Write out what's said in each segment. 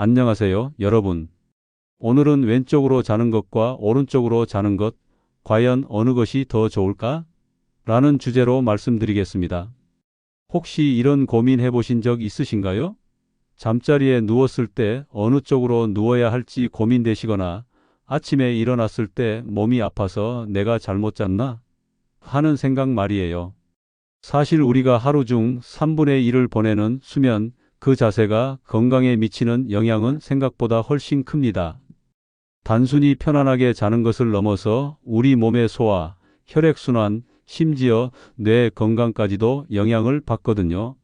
안녕하세요, 여러분. 오늘은 왼쪽으로 자는 것과 오른쪽으로 자는 것, 과연 어느 것이 더 좋을까? 라는 주제로 말씀드리겠습니다. 혹시 이런 고민 해 보신 적 있으신가요? 잠자리에 누웠을 때 어느 쪽으로 누워야 할지 고민되시거나 아침에 일어났을 때 몸이 아파서 내가 잘못 잤나? 하는 생각 말이에요. 사실 우리가 하루 중 3분의 1을 보내는 수면, 그 자세가 건강에 미치는 영향은 생각보다 훨씬 큽니다. 단순히 편안하게 자는 것을 넘어서 우리 몸의 소화, 혈액순환, 심지어 뇌 건강까지도 영향을 받거든요.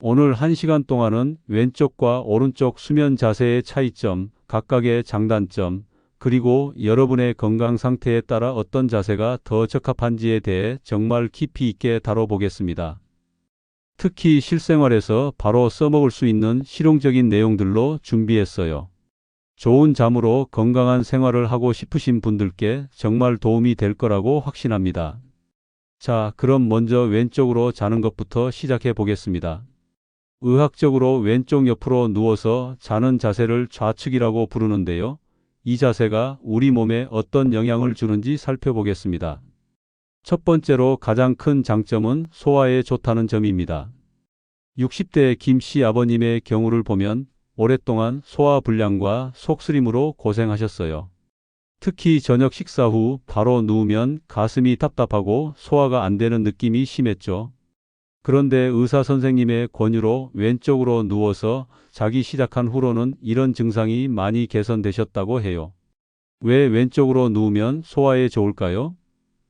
오늘 1시간 동안은 왼쪽과 오른쪽 수면 자세의 차이점, 각각의 장단점, 그리고 여러분의 건강 상태에 따라 어떤 자세가 더 적합한지에 대해 정말 깊이 있게 다뤄보겠습니다. 특히 실생활에서 바로 써먹을 수 있는 실용적인 내용들로 준비했어요. 좋은 잠으로 건강한 생활을 하고 싶으신 분들께 정말 도움이 될 거라고 확신합니다. 자, 그럼 먼저 왼쪽으로 자는 것부터 시작해 보겠습니다. 의학적으로 왼쪽 옆으로 누워서 자는 자세를 좌측이라고 부르는데요. 이 자세가 우리 몸에 어떤 영향을 주는지 살펴보겠습니다. 첫 번째로 가장 큰 장점은 소화에 좋다는 점입니다. 60대 김씨 아버님의 경우를 보면 오랫동안 소화 불량과 속쓰림으로 고생하셨어요. 특히 저녁 식사 후 바로 누우면 가슴이 답답하고 소화가 안 되는 느낌이 심했죠. 그런데 의사 선생님의 권유로 왼쪽으로 누워서 자기 시작한 후로는 이런 증상이 많이 개선되셨다고 해요. 왜 왼쪽으로 누우면 소화에 좋을까요?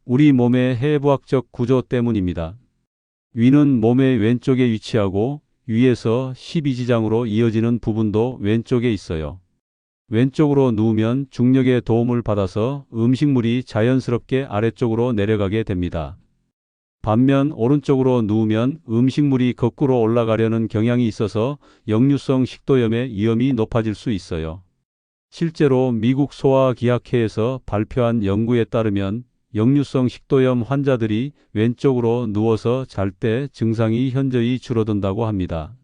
우리 몸의 해부학적 구조 때문입니다. 위는 몸의 왼쪽에 위치하고 위에서 12지장으로 이어지는 부분도 왼쪽에 있어요. 왼쪽으로 누우면 중력의 도움을 받아서 음식물이 자연스럽게 아래쪽으로 내려가게 됩니다. 반면 오른쪽으로 누우면 음식물이 거꾸로 올라가려는 경향이 있어서 역류성 식도염의 위험이 높아질 수 있어요. 실제로 미국 소아기학회에서 발표한 연구에 따르면 역류성 식도염 환자들이 왼쪽으로 누워서 잘 때 증상이 현저히 줄어든다고 합니다.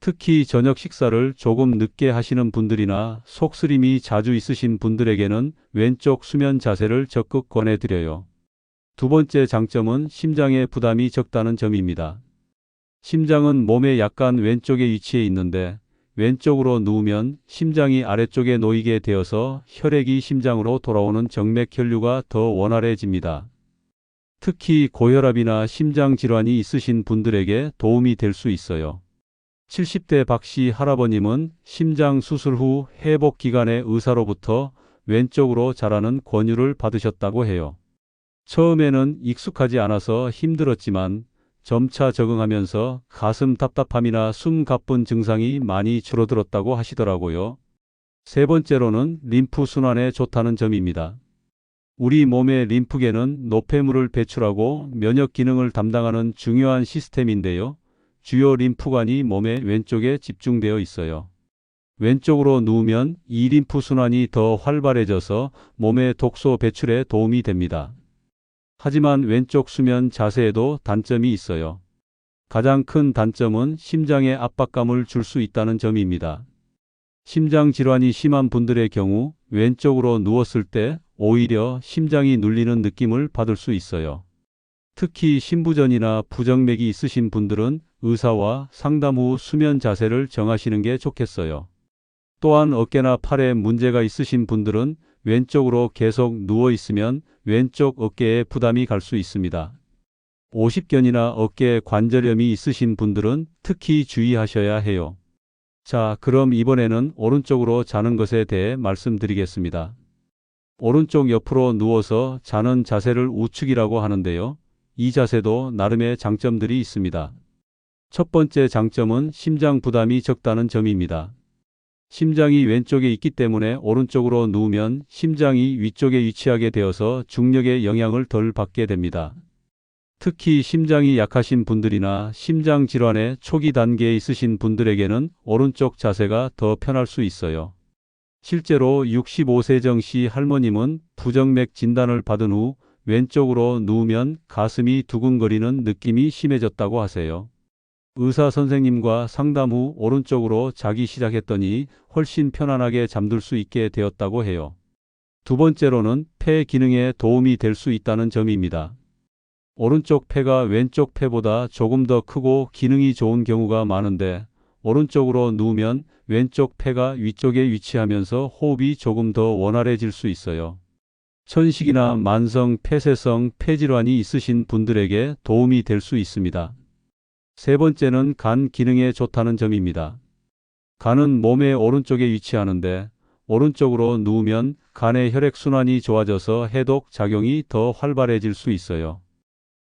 특히 저녁 식사를 조금 늦게 하시는 분들이나 속쓰림이 자주 있으신 분들에게는 왼쪽 수면 자세를 적극 권해드려요. 두 번째 장점은 심장의 부담이 적다는 점입니다. 심장은 몸의 약간 왼쪽에 위치해 있는데 왼쪽으로 누우면 심장이 아래쪽에 놓이게 되어서 혈액이 심장으로 돌아오는 정맥 혈류가 더 원활해집니다. 특히 고혈압이나 심장 질환이 있으신 분들에게 도움이 될 수 있어요. 70대 박씨 할아버님은 심장 수술 후 회복 기간에 의사로부터 왼쪽으로 자라는 권유를 받으셨다고 해요. 처음에는 익숙하지 않아서 힘들었지만 점차 적응하면서 가슴 답답함이나 숨 가쁜 증상이 많이 줄어들었다고 하시더라고요. 세 번째로는 림프 순환에 좋다는 점입니다. 우리 몸의 림프계는 노폐물을 배출하고 면역 기능을 담당하는 중요한 시스템인데요. 주요 림프관이 몸의 왼쪽에 집중되어 있어요. 왼쪽으로 누우면 이 림프 순환이 더 활발해져서 몸의 독소 배출에 도움이 됩니다. 하지만 왼쪽 수면 자세에도 단점이 있어요. 가장 큰 단점은 심장에 압박감을 줄 수 있다는 점입니다. 심장 질환이 심한 분들의 경우 왼쪽으로 누웠을 때 오히려 심장이 눌리는 느낌을 받을 수 있어요. 특히 신부전이나 부정맥이 있으신 분들은 의사와 상담 후 수면 자세를 정하시는 게 좋겠어요. 또한 어깨나 팔에 문제가 있으신 분들은 왼쪽으로 계속 누워 있으면 왼쪽 어깨에 부담이 갈 수 있습니다. 50견이나 어깨 관절염이 있으신 분들은 특히 주의하셔야 해요. 자, 그럼 이번에는 오른쪽으로 자는 것에 대해 말씀드리겠습니다. 오른쪽 옆으로 누워서 자는 자세를 우측이라고 하는데요. 이 자세도 나름의 장점들이 있습니다. 첫 번째 장점은 심장 부담이 적다는 점입니다. 심장이 왼쪽에 있기 때문에 오른쪽으로 누우면 심장이 위쪽에 위치하게 되어서 중력의 영향을 덜 받게 됩니다. 특히 심장이 약하신 분들이나 심장 질환의 초기 단계에 있으신 분들에게는 오른쪽 자세가 더 편할 수 있어요. 실제로 65세 정씨 할머님은 부정맥 진단을 받은 후 왼쪽으로 누우면 가슴이 두근거리는 느낌이 심해졌다고 하세요. 의사 선생님과 상담 후 오른쪽으로 자기 시작했더니 훨씬 편안하게 잠들 수 있게 되었다고 해요. 두 번째로는 폐 기능에 도움이 될 수 있다는 점입니다. 오른쪽 폐가 왼쪽 폐보다 조금 더 크고 기능이 좋은 경우가 많은데 오른쪽으로 누우면 왼쪽 폐가 위쪽에 위치하면서 호흡이 조금 더 원활해질 수 있어요. 천식이나 만성 폐쇄성 폐질환이 있으신 분들에게 도움이 될 수 있습니다. 세 번째는 간 기능에 좋다는 점입니다. 간은 몸의 오른쪽에 위치하는데 오른쪽으로 누우면 간의 혈액순환이 좋아져서 해독 작용이 더 활발해질 수 있어요.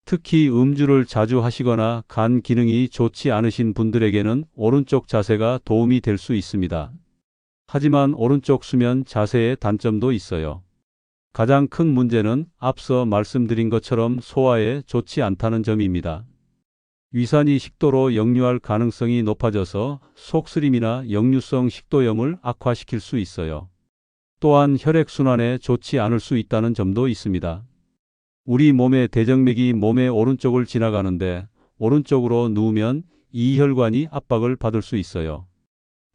특히 음주를 자주 하시거나 간 기능이 좋지 않으신 분들에게는 오른쪽 자세가 도움이 될 수 있습니다. 하지만 오른쪽 수면 자세의 단점도 있어요. 가장 큰 문제는 앞서 말씀드린 것처럼 소화에 좋지 않다는 점입니다. 위산이 식도로 역류할 가능성이 높아져서 속쓰림이나 역류성 식도염을 악화시킬 수 있어요. 또한 혈액순환에 좋지 않을 수 있다는 점도 있습니다. 우리 몸의 대정맥이 몸의 오른쪽을 지나가는데 오른쪽으로 누우면 이 혈관이 압박을 받을 수 있어요.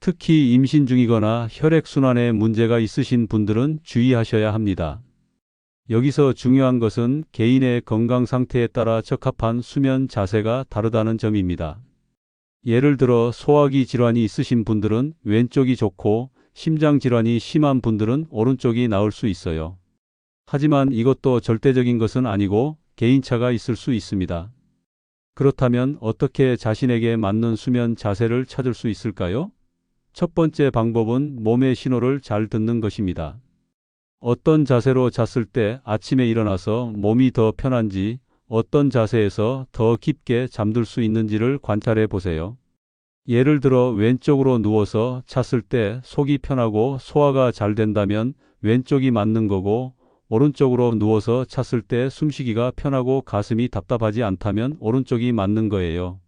특히 임신 중이거나 혈액순환에 문제가 있으신 분들은 주의하셔야 합니다. 여기서 중요한 것은 개인의 건강 상태에 따라 적합한 수면 자세가 다르다는 점입니다. 예를 들어 소화기 질환이 있으신 분들은 왼쪽이 좋고 심장 질환이 심한 분들은 오른쪽이 나을 수 있어요. 하지만 이것도 절대적인 것은 아니고 개인차가 있을 수 있습니다. 그렇다면 어떻게 자신에게 맞는 수면 자세를 찾을 수 있을까요? 첫 번째 방법은 몸의 신호를 잘 듣는 것입니다. 어떤 자세로 잤을 때 아침에 일어나서 몸이 더 편한지 어떤 자세에서 더 깊게 잠들 수 있는지를 관찰해 보세요. 예를 들어 왼쪽으로 누워서 잤을 때 속이 편하고 소화가 잘 된다면 왼쪽이 맞는 거고 오른쪽으로 누워서 찼을 때 숨쉬기가 편하고 가슴이 답답하지 않다면 오른쪽이 맞는 거예요.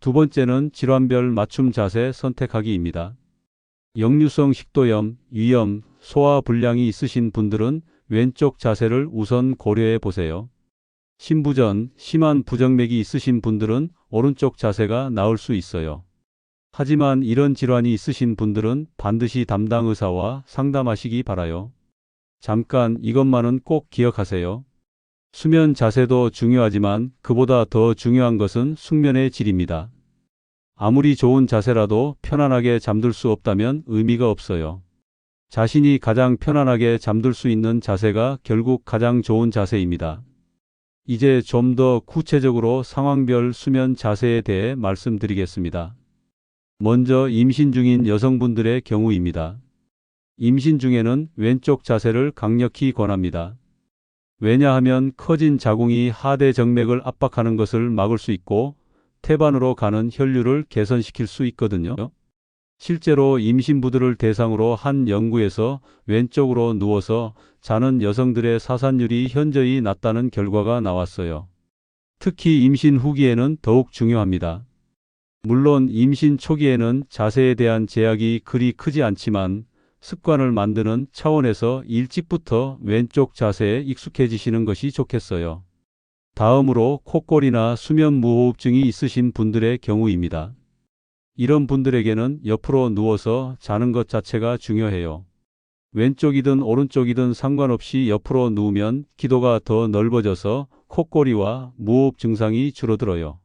두 번째는 질환별 맞춤 자세 선택하기입니다. 역류성 식도염, 위염, 소화 불량이 있으신 분들은 왼쪽 자세를 우선 고려해 보세요. 신부전, 심한 부정맥이 있으신 분들은 오른쪽 자세가 나을 수 있어요. 하지만 이런 질환이 있으신 분들은 반드시 담당 의사와 상담하시기 바라요. 잠깐 이것만은 꼭 기억하세요. 수면 자세도 중요하지만 그보다 더 중요한 것은 숙면의 질입니다. 아무리 좋은 자세라도 편안하게 잠들 수 없다면 의미가 없어요. 자신이 가장 편안하게 잠들 수 있는 자세가 결국 가장 좋은 자세입니다. 이제 좀 더 구체적으로 상황별 수면 자세에 대해 말씀드리겠습니다. 먼저 임신 중인 여성분들의 경우입니다. 임신 중에는 왼쪽 자세를 강력히 권합니다. 왜냐하면 커진 자궁이 하대 정맥을 압박하는 것을 막을 수 있고 태반으로 가는 혈류를 개선시킬 수 있거든요. 실제로 임신부들을 대상으로 한 연구에서 왼쪽으로 누워서 자는 여성들의 사산율이 현저히 낮다는 결과가 나왔어요. 특히 임신 후기에는 더욱 중요합니다. 물론 임신 초기에는 자세에 대한 제약이 그리 크지 않지만 습관을 만드는 차원에서 일찍부터 왼쪽 자세에 익숙해지시는 것이 좋겠어요. 다음으로 콧골이나 수면 무호흡증이 있으신 분들의 경우입니다. 이런 분들에게는 옆으로 누워서 자는 것 자체가 중요해요. 왼쪽이든 오른쪽이든 상관없이 옆으로 누우면 기도가 더 넓어져서 콧골이와 무호흡 증상이 줄어들어요.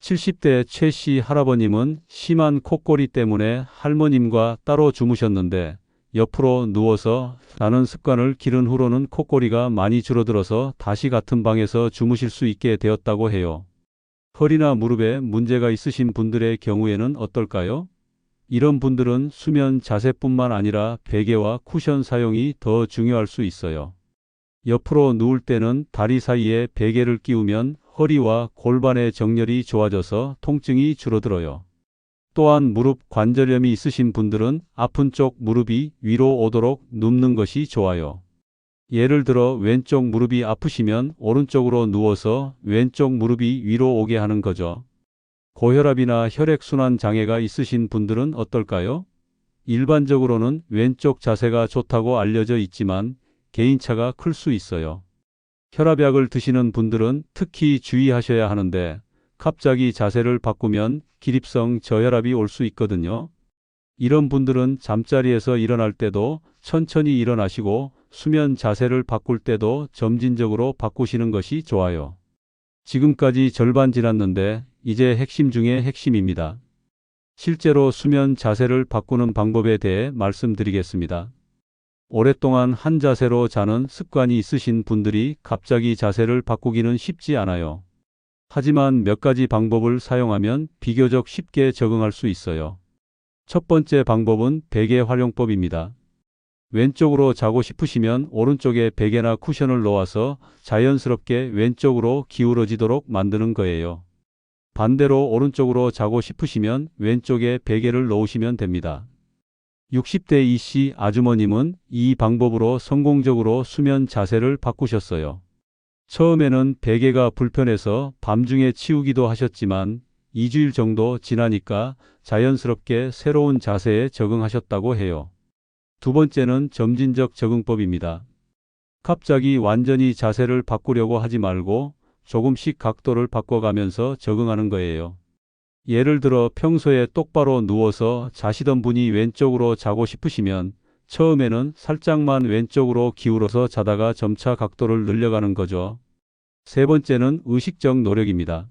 70대 최 씨 할아버님은 심한 콧골이 때문에 할머님과 따로 주무셨는데 옆으로 누워서 자는 습관을 기른 후로는 콧골이가 많이 줄어들어서 다시 같은 방에서 주무실 수 있게 되었다고 해요. 허리나 무릎에 문제가 있으신 분들의 경우에는 어떨까요? 이런 분들은 수면 자세뿐만 아니라 베개와 쿠션 사용이 더 중요할 수 있어요. 옆으로 누울 때는 다리 사이에 베개를 끼우면 허리와 골반의 정렬이 좋아져서 통증이 줄어들어요. 또한 무릎 관절염이 있으신 분들은 아픈 쪽 무릎이 위로 오도록 눕는 것이 좋아요. 예를 들어 왼쪽 무릎이 아프시면 오른쪽으로 누워서 왼쪽 무릎이 위로 오게 하는 거죠. 고혈압이나 혈액순환 장애가 있으신 분들은 어떨까요? 일반적으로는 왼쪽 자세가 좋다고 알려져 있지만 개인차가 클 수 있어요. 혈압약을 드시는 분들은 특히 주의하셔야 하는데 갑자기 자세를 바꾸면 기립성 저혈압이 올 수 있거든요. 이런 분들은 잠자리에서 일어날 때도 천천히 일어나시고 수면 자세를 바꿀 때도 점진적으로 바꾸시는 것이 좋아요. 지금까지 절반 지났는데 이제 핵심 중의 핵심입니다. 실제로 수면 자세를 바꾸는 방법에 대해 말씀드리겠습니다. 오랫동안 한 자세로 자는 습관이 있으신 분들이 갑자기 자세를 바꾸기는 쉽지 않아요. 하지만 몇 가지 방법을 사용하면 비교적 쉽게 적응할 수 있어요. 첫 번째 방법은 베개 활용법입니다. 왼쪽으로 자고 싶으시면 오른쪽에 베개나 쿠션을 놓아서 자연스럽게 왼쪽으로 기울어지도록 만드는 거예요. 반대로 오른쪽으로 자고 싶으시면 왼쪽에 베개를 놓으시면 됩니다. 60대 이씨 아주머님은 이 방법으로 성공적으로 수면 자세를 바꾸셨어요. 처음에는 베개가 불편해서 밤중에 치우기도 하셨지만 2주일 정도 지나니까 자연스럽게 새로운 자세에 적응하셨다고 해요. 두 번째는 점진적 적응법입니다. 갑자기 완전히 자세를 바꾸려고 하지 말고 조금씩 각도를 바꿔가면서 적응하는 거예요. 예를 들어 평소에 똑바로 누워서 자시던 분이 왼쪽으로 자고 싶으시면 처음에는 살짝만 왼쪽으로 기울어서 자다가 점차 각도를 늘려가는 거죠. 세 번째는 의식적 노력입니다.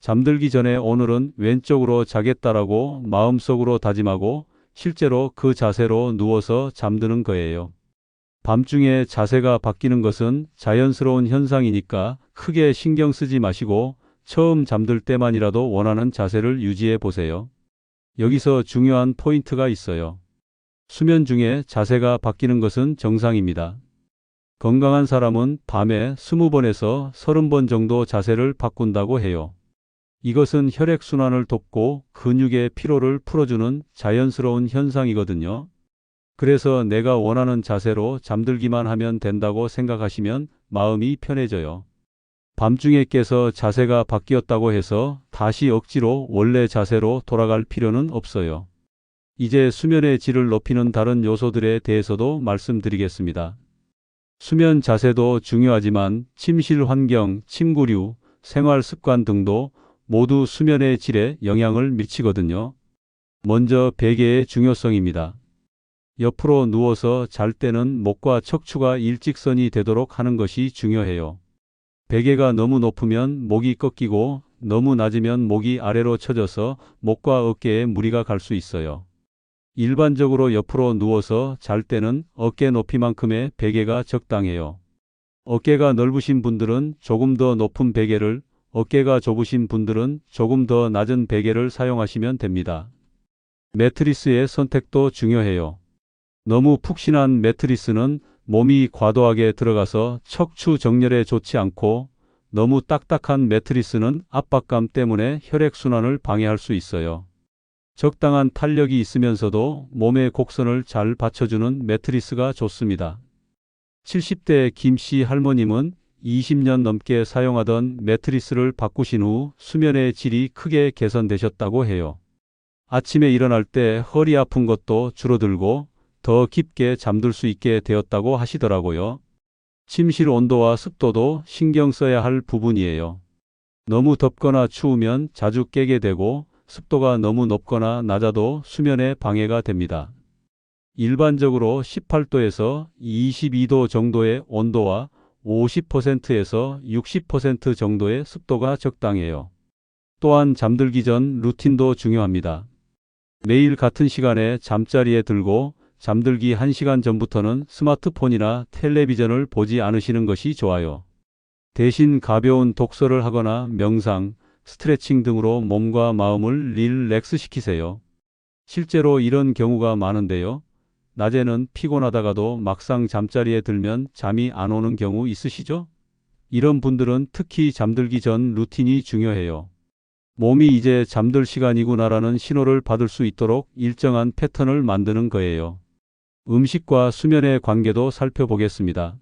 잠들기 전에 오늘은 왼쪽으로 자겠다라고 마음속으로 다짐하고 실제로 그 자세로 누워서 잠드는 거예요. 밤중에 자세가 바뀌는 것은 자연스러운 현상이니까 크게 신경 쓰지 마시고 처음 잠들 때만이라도 원하는 자세를 유지해 보세요. 여기서 중요한 포인트가 있어요. 수면 중에 자세가 바뀌는 것은 정상입니다. 건강한 사람은 밤에 20번에서 30번 정도 자세를 바꾼다고 해요. 이것은 혈액순환을 돕고 근육의 피로를 풀어주는 자연스러운 현상이거든요. 그래서 내가 원하는 자세로 잠들기만 하면 된다고 생각하시면 마음이 편해져요. 밤중에 깨서 자세가 바뀌었다고 해서 다시 억지로 원래 자세로 돌아갈 필요는 없어요. 이제 수면의 질을 높이는 다른 요소들에 대해서도 말씀드리겠습니다. 수면 자세도 중요하지만 침실 환경, 침구류, 생활 습관 등도 모두 수면의 질에 영향을 미치거든요. 먼저 베개의 중요성입니다. 옆으로 누워서 잘 때는 목과 척추가 일직선이 되도록 하는 것이 중요해요. 베개가 너무 높으면 목이 꺾이고 너무 낮으면 목이 아래로 처져서 목과 어깨에 무리가 갈 수 있어요. 일반적으로 옆으로 누워서 잘 때는 어깨 높이만큼의 베개가 적당해요. 어깨가 넓으신 분들은 조금 더 높은 베개를, 어깨가 좁으신 분들은 조금 더 낮은 베개를 사용하시면 됩니다. 매트리스의 선택도 중요해요. 너무 푹신한 매트리스는 몸이 과도하게 들어가서 척추 정렬에 좋지 않고 너무 딱딱한 매트리스는 압박감 때문에 혈액순환을 방해할 수 있어요. 적당한 탄력이 있으면서도 몸의 곡선을 잘 받쳐주는 매트리스가 좋습니다. 70대 김씨 할머님은 20년 넘게 사용하던 매트리스를 바꾸신 후 수면의 질이 크게 개선되셨다고 해요. 아침에 일어날 때 허리 아픈 것도 줄어들고 더 깊게 잠들 수 있게 되었다고 하시더라고요. 침실 온도와 습도도 신경 써야 할 부분이에요. 너무 덥거나 추우면 자주 깨게 되고 습도가 너무 높거나 낮아도 수면에 방해가 됩니다. 일반적으로 18도에서 22도 정도의 온도와 50%에서 60% 정도의 습도가 적당해요. 또한 잠들기 전 루틴도 중요합니다. 매일 같은 시간에 잠자리에 들고 잠들기 1시간 전부터는 스마트폰이나 텔레비전을 보지 않으시는 것이 좋아요. 대신 가벼운 독서를 하거나 명상, 스트레칭 등으로 몸과 마음을 릴렉스 시키세요. 실제로 이런 경우가 많은데요. 낮에는 피곤하다가도 막상 잠자리에 들면 잠이 안 오는 경우 있으시죠? 이런 분들은 특히 잠들기 전 루틴이 중요해요. 몸이 이제 잠들 시간이구나라는 신호를 받을 수 있도록 일정한 패턴을 만드는 거예요. 음식과 수면의 관계도 살펴보겠습니다.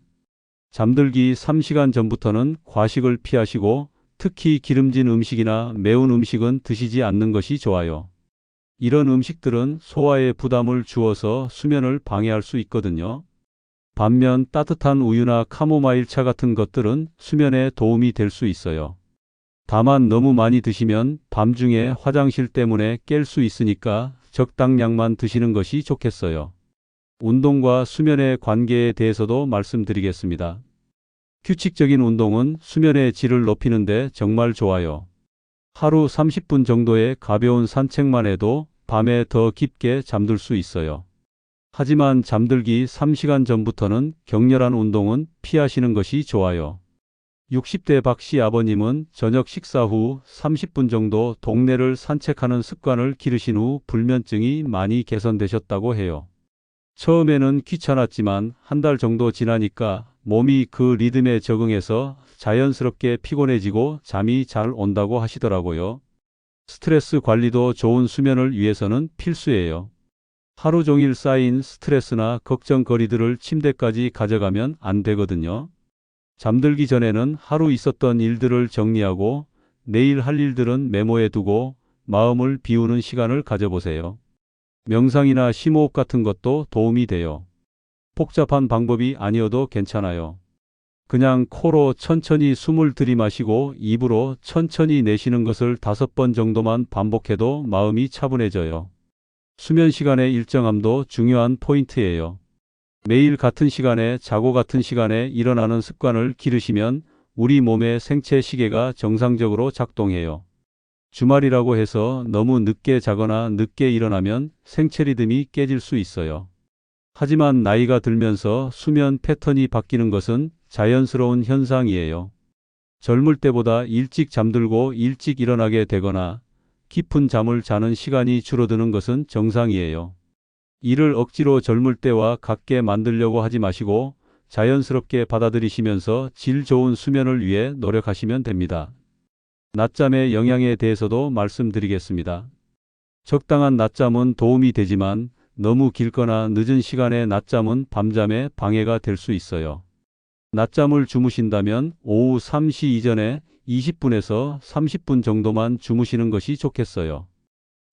잠들기 3시간 전부터는 과식을 피하시고 특히 기름진 음식이나 매운 음식은 드시지 않는 것이 좋아요. 이런 음식들은 소화에 부담을 주어서 수면을 방해할 수 있거든요. 반면 따뜻한 우유나 카모마일 차 같은 것들은 수면에 도움이 될 수 있어요. 다만 너무 많이 드시면 밤중에 화장실 때문에 깰 수 있으니까 적당량만 드시는 것이 좋겠어요. 운동과 수면의 관계에 대해서도 말씀드리겠습니다. 규칙적인 운동은 수면의 질을 높이는데 정말 좋아요. 하루 30분 정도의 가벼운 산책만 해도 밤에 더 깊게 잠들 수 있어요. 하지만 잠들기 3시간 전부터는 격렬한 운동은 피하시는 것이 좋아요. 60대 박 씨 아버님은 저녁 식사 후 30분 정도 동네를 산책하는 습관을 기르신 후 불면증이 많이 개선되셨다고 해요. 처음에는 귀찮았지만 한 달 정도 지나니까 몸이 그 리듬에 적응해서 자연스럽게 피곤해지고 잠이 잘 온다고 하시더라고요. 스트레스 관리도 좋은 수면을 위해서는 필수예요. 하루 종일 쌓인 스트레스나 걱정거리들을 침대까지 가져가면 안 되거든요. 잠들기 전에는 하루 있었던 일들을 정리하고 내일 할 일들은 메모해 두고 마음을 비우는 시간을 가져보세요. 명상이나 심호흡 같은 것도 도움이 돼요. 복잡한 방법이 아니어도 괜찮아요. 그냥 코로 천천히 숨을 들이마시고 입으로 천천히 내쉬는 것을 다섯 번 정도만 반복해도 마음이 차분해져요. 수면 시간의 일정함도 중요한 포인트예요. 매일 같은 시간에 자고 같은 시간에 일어나는 습관을 기르시면 우리 몸의 생체 시계가 정상적으로 작동해요. 주말이라고 해서 너무 늦게 자거나 늦게 일어나면 생체 리듬이 깨질 수 있어요. 하지만 나이가 들면서 수면 패턴이 바뀌는 것은 자연스러운 현상이에요. 젊을 때보다 일찍 잠들고 일찍 일어나게 되거나 깊은 잠을 자는 시간이 줄어드는 것은 정상이에요. 이를 억지로 젊을 때와 같게 만들려고 하지 마시고 자연스럽게 받아들이시면서 질 좋은 수면을 위해 노력하시면 됩니다. 낮잠의 영향에 대해서도 말씀드리겠습니다. 적당한 낮잠은 도움이 되지만 너무 길거나 늦은 시간에 낮잠은 밤잠에 방해가 될 수 있어요. 낮잠을 주무신다면 오후 3시 이전에 20분에서 30분 정도만 주무시는 것이 좋겠어요.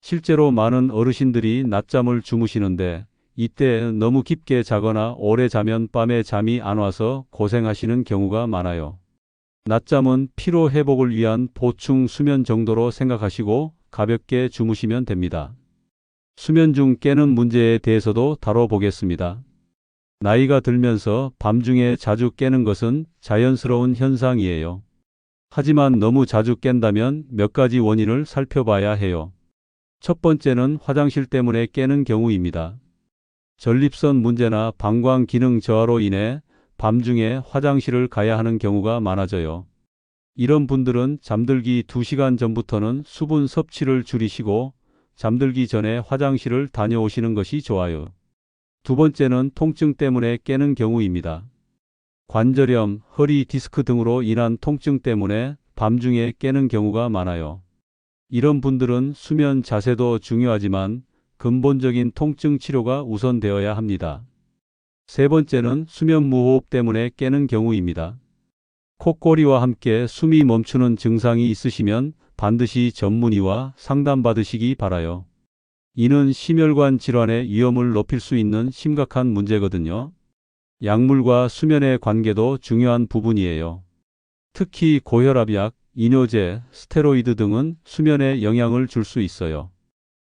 실제로 많은 어르신들이 낮잠을 주무시는데 이때 너무 깊게 자거나 오래 자면 밤에 잠이 안 와서 고생하시는 경우가 많아요. 낮잠은 피로 회복을 위한 보충 수면 정도로 생각하시고 가볍게 주무시면 됩니다. 수면 중 깨는 문제에 대해서도 다뤄보겠습니다. 나이가 들면서 밤중에 자주 깨는 것은 자연스러운 현상이에요. 하지만 너무 자주 깬다면 몇 가지 원인을 살펴봐야 해요. 첫 번째는 화장실 때문에 깨는 경우입니다. 전립선 문제나 방광 기능 저하로 인해 밤중에 화장실을 가야 하는 경우가 많아져요. 이런 분들은 잠들기 2시간 전부터는 수분 섭취를 줄이시고 잠들기 전에 화장실을 다녀오시는 것이 좋아요. 두 번째는 통증 때문에 깨는 경우입니다. 관절염, 허리 디스크 등으로 인한 통증 때문에 밤중에 깨는 경우가 많아요. 이런 분들은 수면 자세도 중요하지만 근본적인 통증 치료가 우선되어야 합니다. 세 번째는 수면 무호흡 때문에 깨는 경우입니다. 콧꼬리와 함께 숨이 멈추는 증상이 있으시면 반드시 전문의와 상담받으시기 바라요. 이는 심혈관 질환의 위험을 높일 수 있는 심각한 문제거든요. 약물과 수면의 관계도 중요한 부분이에요. 특히 고혈압약, 이뇨제, 스테로이드 등은 수면에 영향을 줄 수 있어요.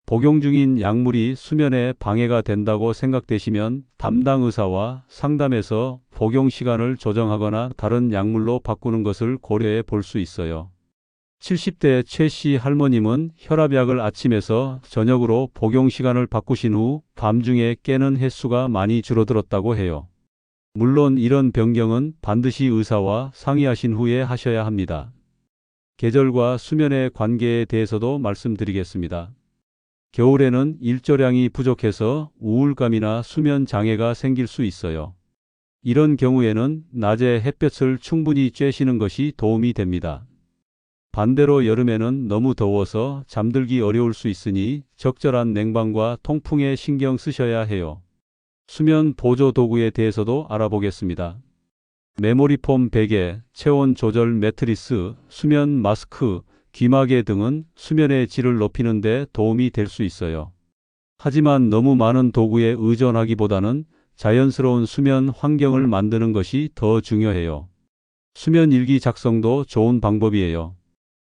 복용 중인 약물이 수면에 방해가 된다고 생각되시면 담당 의사와 상담해서 복용 시간을 조정하거나 다른 약물로 바꾸는 것을 고려해 볼 수 있어요. 70대 최 씨 할머님은 혈압약을 아침에서 저녁으로 복용 시간을 바꾸신 후 밤중에 깨는 횟수가 많이 줄어들었다고 해요. 물론 이런 변경은 반드시 의사와 상의하신 후에 하셔야 합니다. 계절과 수면의 관계에 대해서도 말씀드리겠습니다. 겨울에는 일조량이 부족해서 우울감이나 수면 장애가 생길 수 있어요. 이런 경우에는 낮에 햇볕을 충분히 쬐시는 것이 도움이 됩니다. 반대로 여름에는 너무 더워서 잠들기 어려울 수 있으니 적절한 냉방과 통풍에 신경 쓰셔야 해요. 수면 보조 도구에 대해서도 알아보겠습니다. 메모리 폼 베개, 체온 조절 매트리스, 수면 마스크, 귀마개 등은 수면의 질을 높이는 데 도움이 될 수 있어요. 하지만 너무 많은 도구에 의존하기보다는 자연스러운 수면 환경을 만드는 것이 더 중요해요. 수면 일기 작성도 좋은 방법이에요.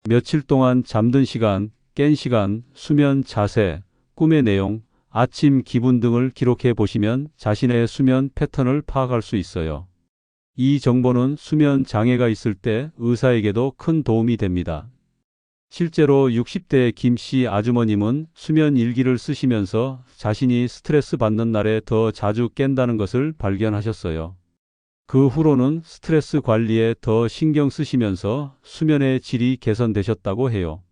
며칠 동안 잠든 시간, 깬 시간, 수면 자세, 꿈의 내용, 아침 기분 등을 기록해 보시면 자신의 수면 패턴을 파악할 수 있어요. 이 정보는 수면 장애가 있을 때 의사에게도 큰 도움이 됩니다. 실제로 60대 김 씨 아주머님은 수면 일기를 쓰시면서 자신이 스트레스 받는 날에 더 자주 깬다는 것을 발견하셨어요. 그 후로는 스트레스 관리에 더 신경 쓰시면서 수면의 질이 개선되셨다고 해요.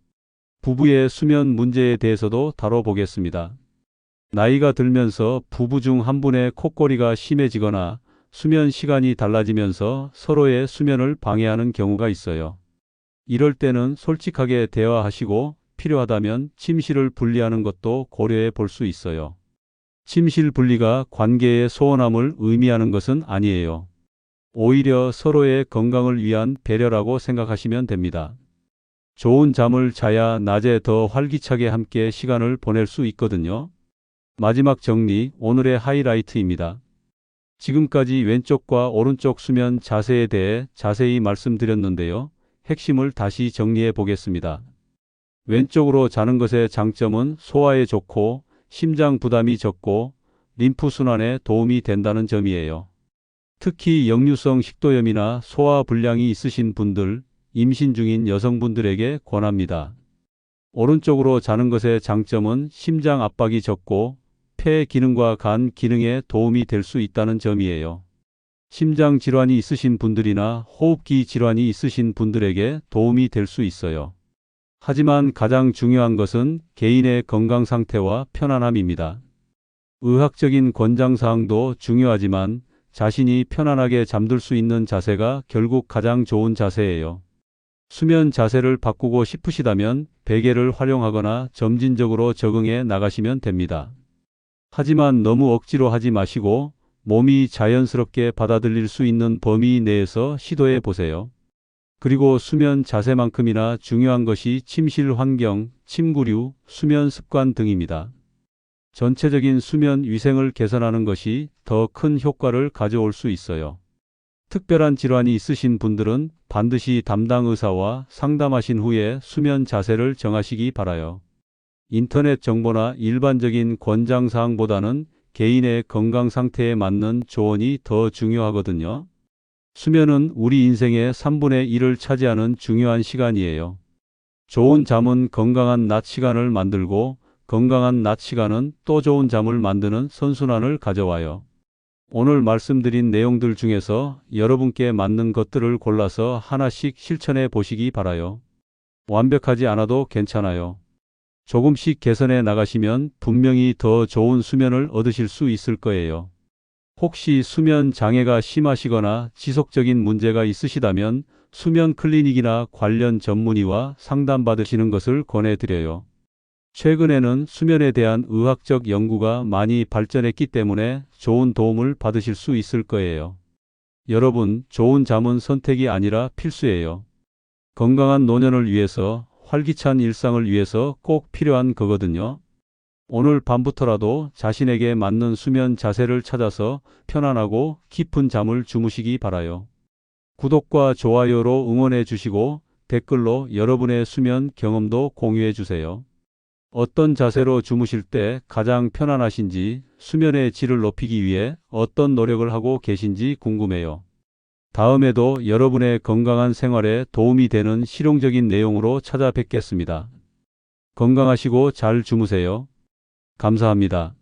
부부의 수면 문제에 대해서도 다뤄보겠습니다. 나이가 들면서 부부 중 한 분의 콧거리가 심해지거나 수면 시간이 달라지면서 서로의 수면을 방해하는 경우가 있어요. 이럴 때는 솔직하게 대화하시고 필요하다면 침실을 분리하는 것도 고려해 볼 수 있어요. 침실 분리가 관계의 소원함을 의미하는 것은 아니에요. 오히려 서로의 건강을 위한 배려라고 생각하시면 됩니다. 좋은 잠을 자야 낮에 더 활기차게 함께 시간을 보낼 수 있거든요. 마지막 정리, 오늘의 하이라이트입니다. 지금까지 왼쪽과 오른쪽 수면 자세에 대해 자세히 말씀드렸는데요. 핵심을 다시 정리해 보겠습니다. 왼쪽으로 자는 것의 장점은 소화에 좋고 심장 부담이 적고 림프 순환에 도움이 된다는 점이에요. 특히 역류성 식도염이나 소화 불량이 있으신 분들, 임신 중인 여성분들에게 권합니다. 오른쪽으로 자는 것의 장점은 심장 압박이 적고 폐 기능과 간 기능에 도움이 될 수 있다는 점이에요. 심장 질환이 있으신 분들이나 호흡기 질환이 있으신 분들에게 도움이 될 수 있어요. 하지만 가장 중요한 것은 개인의 건강 상태와 편안함입니다. 의학적인 권장사항도 중요하지만 자신이 편안하게 잠들 수 있는 자세가 결국 가장 좋은 자세예요. 수면 자세를 바꾸고 싶으시다면 베개를 활용하거나 점진적으로 적응해 나가시면 됩니다. 하지만 너무 억지로 하지 마시고 몸이 자연스럽게 받아들일 수 있는 범위 내에서 시도해 보세요. 그리고 수면 자세만큼이나 중요한 것이 침실 환경, 침구류, 수면 습관 등입니다. 전체적인 수면 위생을 개선하는 것이 더 큰 효과를 가져올 수 있어요. 특별한 질환이 있으신 분들은 반드시 담당 의사와 상담하신 후에 수면 자세를 정하시기 바라요. 인터넷 정보나 일반적인 권장사항보다는 개인의 건강 상태에 맞는 조언이 더 중요하거든요. 수면은 우리 인생의 3분의 1을 차지하는 중요한 시간이에요. 좋은 잠은 건강한 낮 시간을 만들고 건강한 낮 시간은 또 좋은 잠을 만드는 선순환을 가져와요. 오늘 말씀드린 내용들 중에서 여러분께 맞는 것들을 골라서 하나씩 실천해 보시기 바라요. 완벽하지 않아도 괜찮아요. 조금씩 개선해 나가시면 분명히 더 좋은 수면을 얻으실 수 있을 거예요. 혹시 수면 장애가 심하시거나 지속적인 문제가 있으시다면 수면 클리닉이나 관련 전문의와 상담받으시는 것을 권해드려요. 최근에는 수면에 대한 의학적 연구가 많이 발전했기 때문에 좋은 도움을 받으실 수 있을 거예요. 여러분, 좋은 잠은 선택이 아니라 필수예요. 건강한 노년을 위해서, 활기찬 일상을 위해서 꼭 필요한 거거든요. 오늘 밤부터라도 자신에게 맞는 수면 자세를 찾아서 편안하고 깊은 잠을 주무시기 바라요. 구독과 좋아요로 응원해 주시고 댓글로 여러분의 수면 경험도 공유해 주세요. 어떤 자세로 주무실 때 가장 편안하신지 수면의 질을 높이기 위해 어떤 노력을 하고 계신지 궁금해요. 다음에도 여러분의 건강한 생활에 도움이 되는 실용적인 내용으로 찾아뵙겠습니다. 건강하시고 잘 주무세요. 감사합니다.